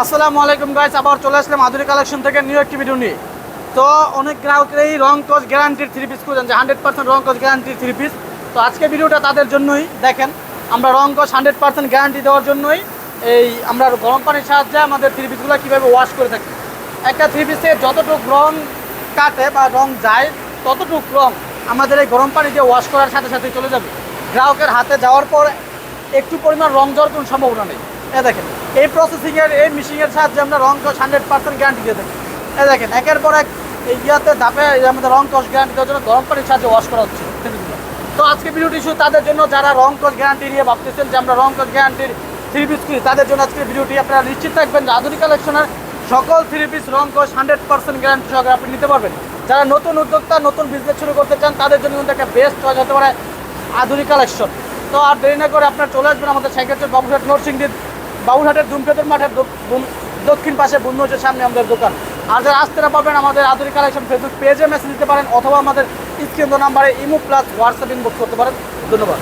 আসসালামু আলাইকুম গাইস আবার চলে আসলাম আধুনিক কালেকশন থেকে নিউ একটি ভিডিও নিয়ে। তো অনেক গ্রাহকেরই রং কস গ্যারান্টির থ্রি পিস খুঁজেন যে হান্ড্রেড পার্সেন্ট রং কস গ্যারান্টির থ্রি পিস তো আজকে ভিডিওটা তাদের জন্যই, দেখেন, আমরা রং কস হান্ড্রেড পার্সেন্ট গ্যারান্টি দেওয়ার জন্যই এই আমরা গরম পানির সাহায্যে আমাদের থ্রি পিসগুলো কীভাবে ওয়াশ করে থাকি। একটা থ্রি পিসে যতটুকু রং কাটে বা রং যায়, ততটুকু রং আমাদের এই গরম পানি দিয়ে ওয়াশ করার সাথে সাথে চলে যাবে। গ্রাহকের হাতে যাওয়ার পর একটু পরিমাণ রং যাওয়ার কোনো সম্ভাবনা নেই। এ দেখেন, এই প্রসেসিংয়ের এই মেশিনের সাহায্যে আমরা রং কস হান্ড্রেড পার্সেন্ট গ্যারান্টি দিয়ে থাকি। এ দেখেন, একের পর এক এই ইয়াতে ধাপে আমাদের রং কস গ্যারান্টি দেওয়ার জন্য গরম পানির সাহায্যে ওয়াশ করা হচ্ছে। তো আজকে ভিডিওটি শুধু তাদের জন্য, যারা রং কস গ্যারান্টি নিয়ে ভাবতেছেন যে আমরা রং কস গ্যারান্টির থ্রি পিস করি তাদের জন্য আজকে ভিডিওটি আপনারা নিশ্চিত থাকবেন যে আধুনিক কালেকশনের সকল থ্রি পিস রং কস হান্ড্রেড পার্সেন্ট গ্যারান্টি সহকারে আপনি নিতে পারবেন। যারা নতুন উদ্যোক্তা, নতুন বিজনেস শুরু করতে চান, তাদের জন্য কিন্তু একটা বেস্ট চয়েস হতে পারে আধুনিক কালেকশন। তো আর দেরি না করে আপনার চলে আসবেন আমাদের সাইকেল বাবুঘাট নরসিংদীর বাবুঘাটের ধূমকেতুর মাঠের দক্ষিণ পাশে বন্ধুদের সামনে আমাদের দোকান। আর যারা আসতে না পাবেন আমাদের আধুনিক কালেকশন ফেসবুক পেজে মেসেজ দিতে পারেন, অথবা আমাদের স্ক্রিন নাম্বারে ইমো প্লাস হোয়াটসঅ্যাপ ইনবক্স করতে পারেন। ধন্যবাদ।